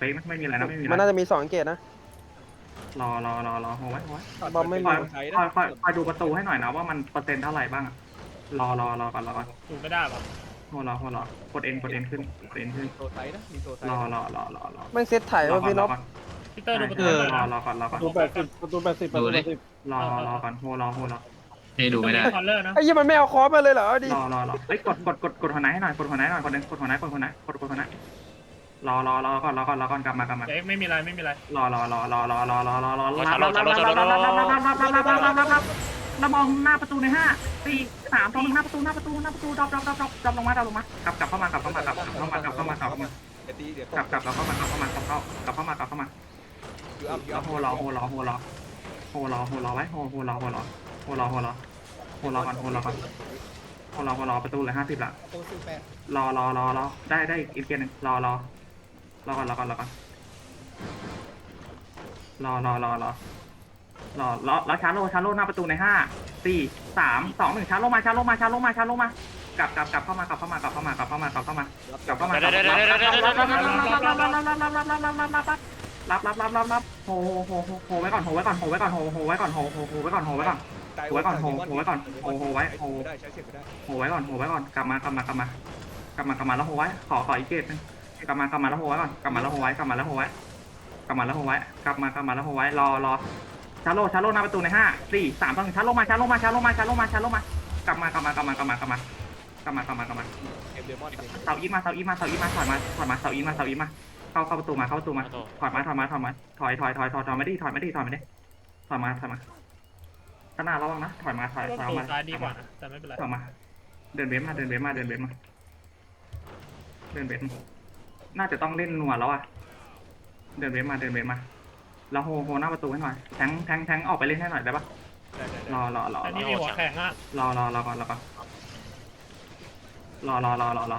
เป๊ะไม่มีอะไรนะไม่มีมันอะไรน่าจะมีสองเกตนะ รอรอรอรอโหไว้โหไว้บอมไม่คมีอยคอยคอยคอยดูประตูให้หน่อยนะว่ามันเปอร์เซ็นต์เท่าไหร่บ้างอะรอรอรอก่อนรอก่อนถูกไม่ได้ป่ะโหรอโหรอกดเอ็นกดเอ็นขึ้นกดเอ็นขึ้นโซไซนะมีโซไซรอรอรอรอรอแม่งเซตถ่ายรอว่าก่อนพี่รนอพก่อนพี่เตอร์ดูประตูเออหน่อยรอนะรอก่อนรอก่อนประตูแปดสิบประตูแปดสิบประตูแปดสิบรอรอก่อนโหรอโหรอนี่ดูไม่ได้ คอนเลอร์นะไอ้ยี่มันไม่เอาคอร์สมาเลยเหรอเอาดิรอรอรอเอ้ยกดกดกดกดหัวไหนให้หน่อยกดหัวไหนหน่อยคนหนึงกดหัวไหนกดหัวไหนกดกดหัวไหน รอรอรอก่อนรอก่อนรอก่อนกลับมากลับมาเดี๋ยวไม่มีอะไรไม่มีอะไรรอรอรอรอรอรอรอรอรอรับรับรับรับรับรับรับรับรับรับรับรับรับรับแล้วมองหน้าประตูในห้าสี่สามสองหนึ่งหน้าประตูหน้าประตูหน้าประตูดรอปดรอปดรอปดรอปดรอปลงมาดรอปลงมากลับกลับเข้ามากลับเข้ามากลับเข้ามากลับเข้ามากลับเข้ามาเดี๋ยวตีเดี๋ยวกลับกลับกลับเข้ามากลับเข้ามากลับเข้ากลับเข้ามากลับเข้ามาอยู่อัพอยู่แล้อัวพโหรอโหรอโหรอโหรอโหรอไว้โหโหรอโหรอโหรอโหรอโหรอก่อนโหรอก่อนโหรอโหรอประตูเลยห้าสิบละโซสิบแปดรอรอรอรอได้ได้อีกเกมหนึ่งรอรอรอ รอก่อนรอก่อนรอก่อนรอรอรอรอรอรอรอชาร์โลชาร์โลหน้าประตูในห้าสี่สามสองหนึ่งชาร์โลมาชาร์โลมาชาร์โลมาชาร์โลมากลับกลับกลับเข้ามากลับเข้ามากลับเข้ามากลับเข้ามากลับเข้ามากลับเข้ามากลับรับรับรับรับรับโหโหโหโหไว้ก่อนโหไว้ก่อนโหไว้ก่อนโหโหไว้ก่อนโหโหโหไว้ก่อนโหไว้ก่อนโหไว้ก่อนโหโหไว้ก่อนโหโหไว้โหโหไว้ก่อนโหไว้ก่อนกลับมากลับมากลับมากลับมากลับมาแล้วโหไว้ขอขออีกเกตนึง กลับมากลับมาแล้วโหไว้ก่อนกลับมาแล้วโหไว้กลับมาแล้วโหไว้กลับมาแล้วโหไว้กลับมากลับมาแล้วโหไว้รอรอชาโลชาโลหน้าประตูในห้าสี่สามสองหนึ่งชาโลมาชาโลมาชาโลมาชาโลมาชาโลมากลับมากลับมากลับมากลับมากลับมากลับมากลับมากลับมาเอ็มเดมอนเสาอีมาเสาอีมาเสาอีมาถอยมาถอยมาเสาอีมาเสาอีมาเข้าเข้าประตูมาเข้าประตูมาถอยมาถอยมาถอยมาถอยถอยถอยถอยถอยไม่ได้ถอยไม่ได้ถอยไม่ได้ถอยมาถอยมาข้างหน้าระวังนะถอยมาถอยรถถอยตูมาซ้ายดีกว่านะแต่ไม่เป็นไรถอยมาเดินเบสมาเดินเบสมาเดินเบสมาเดินเบสมา น่าจะต้องเล่นหนัวแล้วอะเดินเบสมาเดินเบสมา แล้วโฮโฮหน้าประตูให้หน่อยแทงแทงแทงออกไปเล่นให้หน่อยได้ปะได้ได้รอรอรอแต่รนี่อมีหัวแข็งอะรอรอรอก่อนรอก่อนรอรอรอรอรอ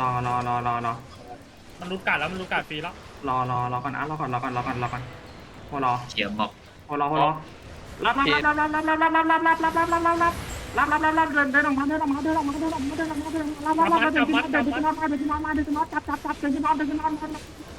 รอรอรอรอรอ มันรู้การแล้วมันรู้การฟรีแล้วรอรอรอก่อนนะรอก่อนรอก่อนรอก่อนรอก่อนโฮรอเขียมบอกโฮรอโฮรอรับรับรับรับรับรับรับรับรับรับรับรับรับรับรับ รับรับรับรับเดินเดินออกมาเดินออกมาเดินออกมาเดินออกมาเดินออกมาเดินออกมารับรับรับเดินขึ้นมาเดินขึ้นมาเดินขึ้นมาเดินขึ้นมาจับจับจับเดินขึ้นมาเดินขึ้นมา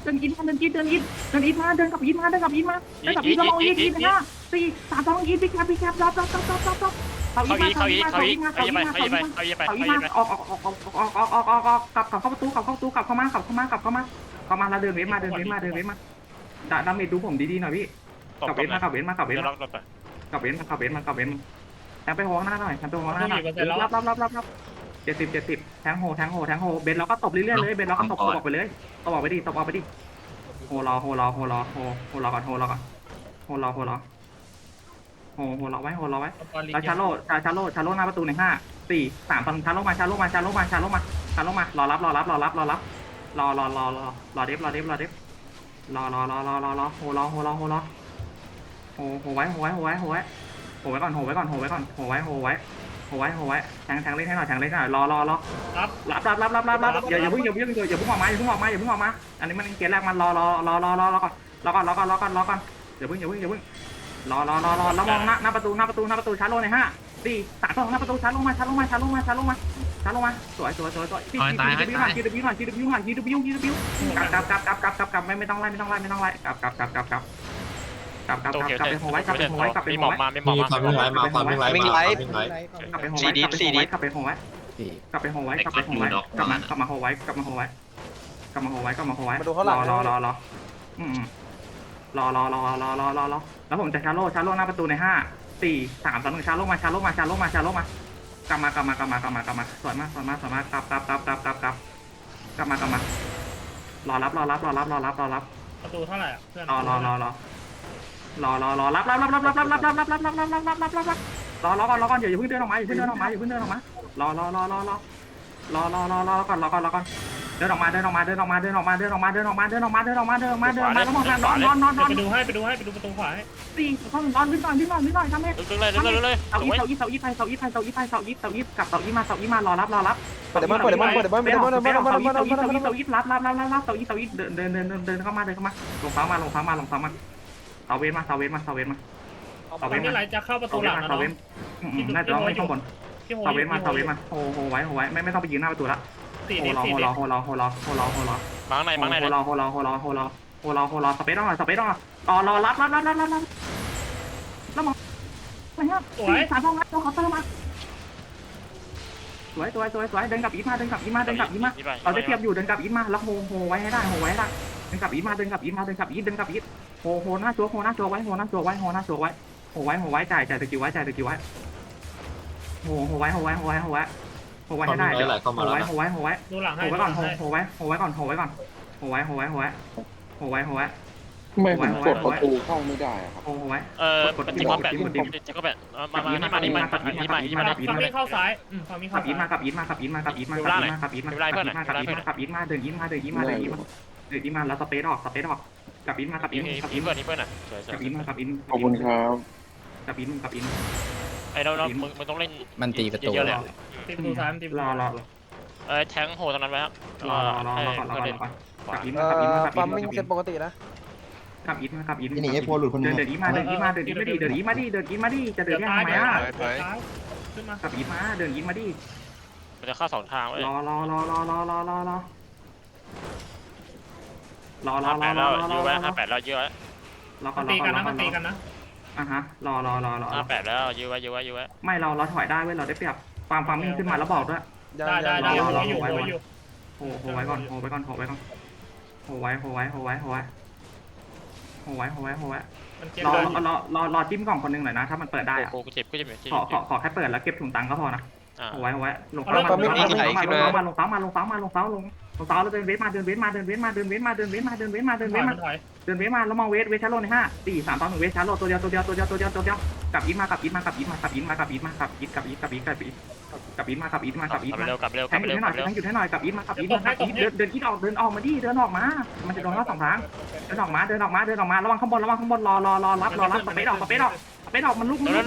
เดินกินมาเดินกินเดินกินเดินอินมาเดินกับอินมาเดินกับอินมาเดินกับอินมาลงอินอินนะสี่สามสองอินบิ๊กแคปบิ๊กแคปรับรับรับรับรับรับเขาอีกเขาอีกเขาอีเขาอีกไปเขาอีกไปเขาอีกไปเขาเขาอีอีกมาออกออกออกออกออกออกออกออกกลับกลับเข้าประตูกลับเข้าประตูกลับเข้ามากลับเข้ามากลับเข้ามาเข้ามาแล้วเดินเว้นมาเดินเว้นมาเดินเว้นมาดาดาเมจดูผมดีๆหน่อยพี่กลับเว้นมากลับเว้นมากลับเว้นมากลับเว้นมากลับเว้นมากลับเว้นแท งไปหัวหน้าหน่อยแทงไปหัวหน้าหน่อยรับรับรับรับรับเจ็ดสิบเจ็ดสิบแทงโหแทงโหแทงโหเบนเราก็ตบเรื่อยๆเลยเบนเราก็ตบตบออกไปเลยตบออกไปดิตบออกไปดิโหรอโหรอโหรอโหโหรอก่อนโหรอก่อนโหรอโหรอโหโหรอไว้โหรอไว้แล้วชาโลชาชาโลชาโลหน้าประตูหนึ่งห้าสี่สามตอนชาโลมาชาโลมาชาโลมาชาโลมาชาโลมารอรับรอรับรอรับรอรับรอรอรอรอรอเดฟรอเดฟรอเดฟรอรอรอรอรอรอโหรอโหรอโหรอโหโหไว้โหไว้โหไว้โหไว้ โหไว้ก่อนโหไว้ก่อนโหไว้ก่อนโหไว้โหไว้โหไว้โหไว้แทงแทงเล่นให้หน่อยแทงเล่นให้หน่อยรอรอรอรับรับรับรับรับรับรับอย่าอย่าเพิ่งอย่าเพิ่งอย่าเพิ่งออกมาอย่าเพิ่งออกมาอย่าเพิ่งออกมาอันนี้มันเกมแรกมันรอรอรอรอรอรอก่อนรอก่อนรอก่อนรอก่อนรอก่อนอย่าเพิ่งอย่าเพิ่งอย่าเพิ่งรอรอรอรอแล้วมองหน้าหน้าประตูหน้าประตูหน้าประตูชาร์โลในห้าสี่สามสองหน้าประตูชาร์โลมาชาร์โลมาชาร์โลมาชาร์โลมาชาร์โลมาสวยสวยสวยสวยทีดีหน่อยทีดีหน่อยทีดีหน่อยทีดีทีดีกลับกลับกลับกลับกลับกลับกลับไม่ไม่ต้องไล่ไม่ต้องไล่ไม่ต้องไล่กลับกลับกลับกลับ กลับกลับกลับโตกลับเขียวกลับไปโฮไว้กลับไปโฮไว้กลับไปมีโฮหมอกไว้มามีหมอกมีมาความวิ่งไล่มาความวิ่งไล่มาความวิ่งไล่กลับไปโฮไว้กลับไปโฮไว้กลับไปโฮไว้กลับไปโฮไว้กลับไปโฮไว้กลับมากลับมาโฮไว้กลับมาโฮไว้กลับมาโฮไว้กลับมาโฮไว้รอรอรอรออืมรอรอรอรอรอรอรอแล้วผมจะชาร์โลชาร์โลหน้าประตูในห้าสี่สามสองหนึ่งชาร์โลมาชาร์โลมาชาร์โลมาชาร์โลมากลับมากลับมากลับมากลับมากลับมาสวยมากสวยมากสวยมากกลับกลับกลับกลับกลับกลับกลับมากลับมารอรับรอรับรอรับรอรับรอรับประตูเท่าไหร่อะเพื่อนรอรอรอรอ รอรอรอรับรับรับรับรับรับรับรับรับรับรับรับรับรับรับรับรอรอก่อนรอก่อนอย่าอย่าเพิ่งเดินออกมาอย่าเพิ่งเดินออกมาอย่าเพิ่งเดินออกมารอรอรอรอรอรอรอรอรอก่อนรอก่อนรอก่อนเดินออกมาเดินออกมาเดินออกมาเดินออกมาเดินออกมาเดินออกมาเดินออกมาเดินออกมาเดินออกมาเดินออกมาแล้วมองทางนอนนอนนอนนอนไปดูให้ไปดูให้ไปดูประตูขวาให้สี่ข้างนอนนิดหน่อยนิดหน่อยนิดหน่อยทำให้ลึกเลยลึกเลยลึกเลยเสาสอีวยเสาอีเสาอีไปเสาอีไปเสาอีไปเสาอีเสาอีกลับเสาอีมาเสาอีมารอรับรอรับเปิดเดมอนเปิดเดมอนเปิดเดมอนเปิดเดมอนเปิดเดมอนเปิดเดมอนเปิดเดมอนเสาอีเสาอีเสาอีรับรับรับรับรับเสาอีเสาอีเดินเดินเดินเดินเข้ามาเดินเข้ามาลงฟ้ามาลงฟ้ามาลงฟ้ามาเสาเวนมาเสาเวนมาเสาเวนมาตอนนี้ไรจะเข้าประเสาตูเวหนลังมานะเสาเนาะเวนน่าจะต้องไม่ข้างบนที่โฮเสาเวนมาเสาเวนมาโฮโฮไว้โฮไว้ไม่ไม่ต้องไปยืนหน้าประตูละสี่โหดิรอสี่โหดิรอโหรอโหรอโหรอโหรอมาข้างในมาข้างในโหเลยรอโหรอโหรอโหรอโหรอโหรอโหรอโหรอสเปซต้องสเปซต้องรอรอรับรับรับรับรับรับแล้วมองไม่ฮะสามห้องรับตัวเขาเติมมาสวยสวยสวยสวยเดินกลับอีมาเดินกลับอีมาเดินกลับอีมานี่ไปเราจะเทียบอยู่เดินกลับอีมาแล้วโฮโฮไว้ให้ได้โฮไว้ให้ได้ เดินกลับอีมาเดินกลับอีมาเดินกลับอีเดินกลับอีโฮโฮหน้าชัวโฮหน้าชัวไว้โฮหน้าชัวไว้โฮหน้าชัวไว้โฮไว้โฮไว้จ่ายจ่ายตะกี้ไว้จ่ายตะกี้ไว้โฮโฮไว้โฮไว้โฮไว้โฮไว้โฮไว้ให้ได้โฮไว้โฮไว้โฮไว้ดูหลังโหให้ไว้ดูหก่อลันงโหให้โหไว้โหไว้ก่อนโหไว้ก่อนโหไว้โหไว้โหไว้โหไว้โหไว้ไม่ผมกดประตูเข้าไม่ได้อะครับโหไว้เออเป็นจิ๊กก็แปดจิ๊กก็แปดมามานี่มานี่มานี่มานี่มานี่มาฟังวิ่งเข้าซ้ายอืมฟังวิ่งขัเข้าบอีทมาซ้ายขับอีทมาขับอีทมาขับอีทมาขับอีทมาขับอีทมาขับอีทมาขับอีทมาขับอีทมาเดินอีทมาเดินอีทมาเดินอีทมา เดินอีทมาแล้วสเปซออกสเปซออกขับอีทมาขับอีนี่ทนี่ขับนี่อีทเพื่อนนี่เพื่อนอะสวยสวขับอีทยมาขับอีทขอบคุณครับขับอีทขับอีทไอ้เราเรามึงมึงต้องเล่นมันตีประตู เยอะเลยตีประตูซ้ายมันตีประรตูอรอเออแทงโหตรงนั้นไว้ครับรอรอรอรอก่อนรอก่อนรอก่อนขวาขับอีทเอ่มาขับอีทมาขับอปั๊มอีมิ่งทเซ็ตปกตินะขับอีทมาขับอีทนี่หนีไอ้พวหลุดคนเดินึนงเดินอีทมาเดินอีทมาเดินอีทมาดิเดินอีทมาดิเดินอีทมาดิจะเดิเดี๋นยวยังซ้ายไงเดี๋ยวอะซ้ายขึ้นมาขับอีทมาเดินอีทมาดิมันจะเข้าสองทางเว้ยรอรอรอรอรอรอรอ รอรอรอห้ารแปอดรแล้อวรอยื้อไว้รห้าแปดแล้วยื้อไว้อก่มัอนนรอตีก่กัอนนรอนะก่มัอนนตีกันนะอะฮะรอรอรอรอห้าแปดแล้วยื้อไว้ยื้อไว้ยื้อไว้ไม่เราเราถอยได้เว้ยเราได้เปรียบความความมิ่งขึ้นมาแล้วบอกด้วยได้ได้ได้รอรออยู่รออยู่อยู่โหโหไว้ก่อนโหไว้ก่อนโหไว้ก่อนโหไว้โหไว้โหไว้โหไว้โหไว้โหไว้โหไว้มันเจ็บรอเลยรอรอรอจิ้มกล่องคนหนึงหน่อยนะถ้ามันเปิดได้อะกูกูเจ็บกูเจ็บที่ขอขอขอแค่เปิดแล้วเก็บถุงตังค์ก็พอนะอ่าโหไว้โหไว้ลงเสามาลงเสามาลงเสามาลงเสามาลงเสามาลงเสาล งลงเสาแล้วเดินเวทมาเดินเวทมาเดินเวทมาเดินเวทมาเดินเวทมาเดินเวทมาเดินเวทมาถอยเดินเวทมาแล้วมองเวทเวทชาร์โลในห้าสี่สามสองหนึ่งเวทชาร์โลตัวเดียวตัวเดียวตัวเดียวตัวเดียวตัวเดียวกลับอีทมากลับอีทมากลับอีทมากลับอีทมากลับอีทมากลับอีทกลับอีทกลับอีทกลับอีทกลับอีทมากลับอีทมากลับอีทกลับมาเร็วกลับเร็วแทกลับหยุดเร็วให้หกน่ลัอยบเร็วหยุดให้หน่อยกลับอีทมากลับอีทมากลับอีทเดินเดินอีทออกเดินออกมาดิเดินออกมา มันจะโดนเข้าสองทางเดินออกมาเดินออกมาเดินออกมาระวังข้างบนระวังข้างบนรอรอรอรับรอรับสเปซออกสเปซออกสเปซออกมันลุกมันลุก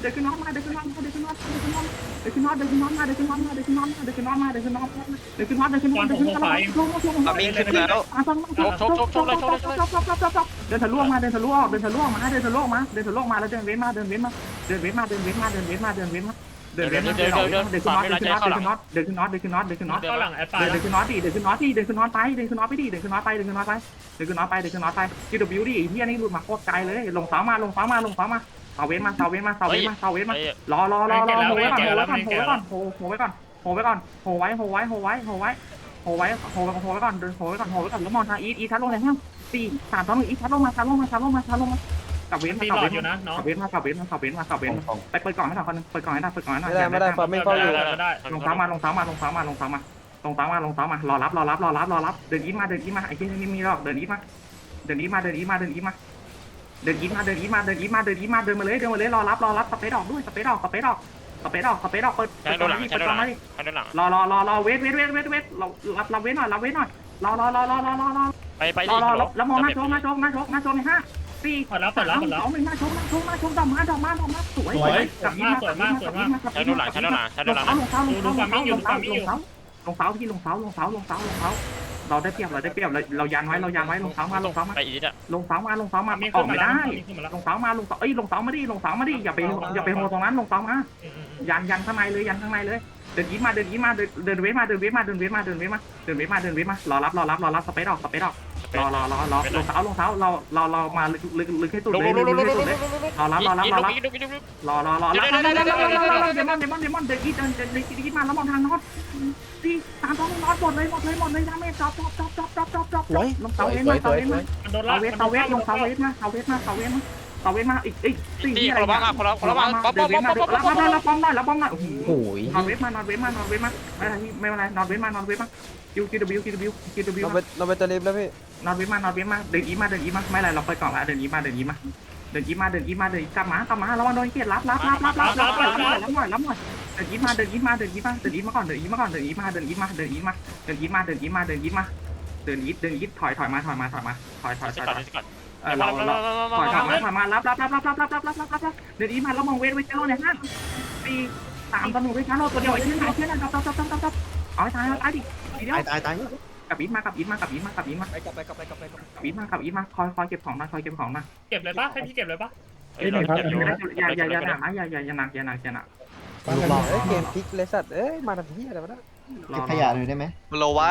เดินขึ้นน็อตมาเดินขึ้นน็อตมาเดินขึ้นนอตเดินขึ้นนอต เดินขึ้นน็อตเดินขึ้นน็อตมาเดินขึ้นน็อตมาเดินขึ้นน็อตมาเดินขึ้นน็อตมาเดินขึ้นน็อตมาเดินขึ้นน็อตเดินขึ้นน็อตเดินขึ้นน็อตมาเอาลิงขึ้นแล้วชกชกชกเลยชกเลยชกชกชกชกชเดินทะลุมาเดินทะลุออกเดินทะลุออกมาเดินทะลุออกมาเดินทะลุออกมาแล้วเดินเว้นมาเดินเว้นมาเดินเว้นมาเดินเว้นมาเดินเว้นมาเดินเว้นมาเดินเว้นมาเดินเว้นเดินขึ้นน็อตเดินขึ้นน็อตเดินขึ้นน็อตเดินขึ้นน็อตเดินขึ้นนอตเดินขึ้นน็อตหลังแอปไปเดินขึ้นน็อตดิเดินขึ้นน็อตดิเดินขึ้นน็อตไปเดินขึ้นน็อตไปดิเดินขึ้นน็อตไปเดินขึ้นน็อตไปเดินขึ้นน็อตไปเดินขึ้นนอตไป GW ดิที่อันนี้หลุดมาโคตรไกลเลยลงสามาลงสามาลงสามาาเว้นมาเสาเว้นมาเสาเว้นมาเสาเว้นมาไอ้รอรอรอรอโหไว้ก่อนโหไว้ก่อนโหไว้ก่อนโหโหไว้ก่อนโหไว้ก่อนโหไว้โหไว้โหไว้โหไว้โหไว้โหไว้โหไว้ก่อนเดินโหไว้ก่อนโหไว้ก่อนแล้วมองทางอีทอีทัดลงเลยฮะสี่สามสองหนึ่งอีทัดลงมาทัดลงมาทัดลงมาทัดลงมากับเว้นตีมาหลกับอดเว้นอยู่นะน้องกับเว้นมากับเว้นมากับเว้นมากับเว้นไปเปิดกล่องให้หน่อยคนนึงเปิดกล่องให้หน่อยเปิดกล่องให้หน่อยไม่ได้ไม่ได้ปั๊มมิ่งเข้าอยู่ได้ได้ลงเท้ามาลงเท้ามาลงเท้ามาลงเท้ามาลงเท้ามาลงเท้ามารอรับรอรับรอรับรอรับเดินอีทมาเดินอีทมาไอ้ที่นี่มีหรอกเดินอีทมาเดินอีทมาเดินอีทมาเดินอีทมา เดินอีทมาเดินอีทมาเดินอีทมาเดินอีทมาเดินมาเลยเดินมาเลยรอรับรอรับสเปซออกด้วยสเปซออกสเปซออกสเปซออกสเปซออกเปิดใช้เปิดโดกล่อนงหลังมาดิใช้เปิดโดกนล่องหลังมาดิใช้โดนหลังรอรอรอรอเวทเวทเวทเวทเวทเรารับรับเวทหน่อยรับเวทหน่อยรอรอรอรอรอรอรอไปไปรอรอแล้วมองหน้าโชกหน้าโชกหน้าโชกหน้าโชกในห้าสี่เปิดแล้วเปิดแล้วเปิดแล้วสองหนึ่งหน้าโชกหน้าโชกหน้าโชกดอกมาดอกมาดอกมาสวยกับยิ้มกับยิ้มกับยิ้มกับใช้ยิ้มโดนหลังใช้โดนหลังใช้โดลนงหลังเสาลงเสาลงเสาลงเสาลงเสาลงเสาลงเสาลงเสาพี่ลงเสาลงเสาลงเสาลง เสาเราได้เปรียบเราได้เปรียบเราเรายันไว้เรายันไว้ลงเสามาลงเสามาไปอีทอะลงเสามาลงเสามามีอขึ้อนกมาไม่แล้วได้มีขึ้นมาแล้วลงเสามาลงเสาเอ้ยลงเสามาดิลงเสามาดิอย่าไปอย่าไปโฮตรงนั้นลงเสามายันยันข้างในเลยยันข้างในเลยเดินยิ้มมาเดินยิ้มมาเดินเดินเวทมาเดินเวทมาเดินเวทมาเดินเวทมาเดินเวทมาเดินเวทมารอรับรอรับรอรับสเปซออกสเปซออกรอรอรอรอลงเท้าลงเท้าเราเราเรามาลึกลึกลึกให้สุดลงเลลยงลงลลึงกลให้งสุดเลยลงรอรับรอรับรอรับอีทอีทอีทรอรอรอรับเดมอนเดมอนเดมอนเดินอีเดินเดินเดินอีมาแล้วมองทางน็อต สี่สามสองน็อตหมดเลยหมดเลยหมดเลยดาเมจจอบจอบจอบจอบจอบจอบจอบลงเสาเวทมาเสาเวทมามันโดนเสาลากเวทเสาเวทลงเสาเวทมาเสาเวทมาเสาเวทมาเสาเวทมาอีกอีกสี่ตีที่คอะไรนละบ้างอะคนละคนละบ้างป๊อปเดิป๊อนปเวป๊อทปมาป๊อปป๊อปรับรับรับป้อมหน่อยรับป้อมหน่อยโอ้โหโอ้ยนอนเวทมานอนเวทมานอนเวทมาไม่เป็นไรไม่เป็นไรนอนเวทมานอนเวทมาคิวคิวบิวคิวบิวคิวบิวเราไปเราไปจะรีบแล้วพี่นอนเวทมานอนเวทมาเดินอีมาเดินอีมาไม่เป็นไรเราไปก่อนละเดินอีมาเดินอีมาเดินอีมาเดินอีมาเดินกลับมากลับมาระวังโดนเกียร์รับรับรับรับรับรับรับหน่อยรับหน่อยรับหน่อยเดินอีมาเดินอีมาเดินอีมาเดินอีมาก่อนเดินอีมาก่อนเดินอีมาเดินอีมาเดินอีมาเดินอีมาเดินอีมาเดินอีมาเดินอีเดินอีถอยถอยมาถอยมาถอยมาถอยถอยสิถอยก่อนถอยสิก่อนเออเราเราถอยถอยมาถอยมารับรับรับรับรับรับรับรับรับรับเดินอีมาแล้วมองเวทไว้เจ้าเนี่ยห้าสี่สามต่อหนึ่งไว้ช้าโลตัวเดียวไอ้เช่นไอ้เช่นจับจับจับจับจับเอาให้ตายเอาตายดิทีเดียวตายตายกับอีทมากับอีทมากับอีทมากับอีทมาไปกลับไปกลับไปกลับไปกลับกับอีทมากับอีทมาคอยคอยเก็บของนะคอยเก็บของนะเก็บเลยปะให้พี่เก็บเลยปะเฮ้ยเราเจ็บอยู่อย่าอย่าอย่าหนักนะอย่าอย่าอย่าหนักอย่าหนักอย่าหนัก เอ้ยเกมพลิกเลยสัตว์เอ้ยมาทำเหี้ยอะไรวะเนี่ยรอเก็บขยะหน่อยได้ไหม โลวะ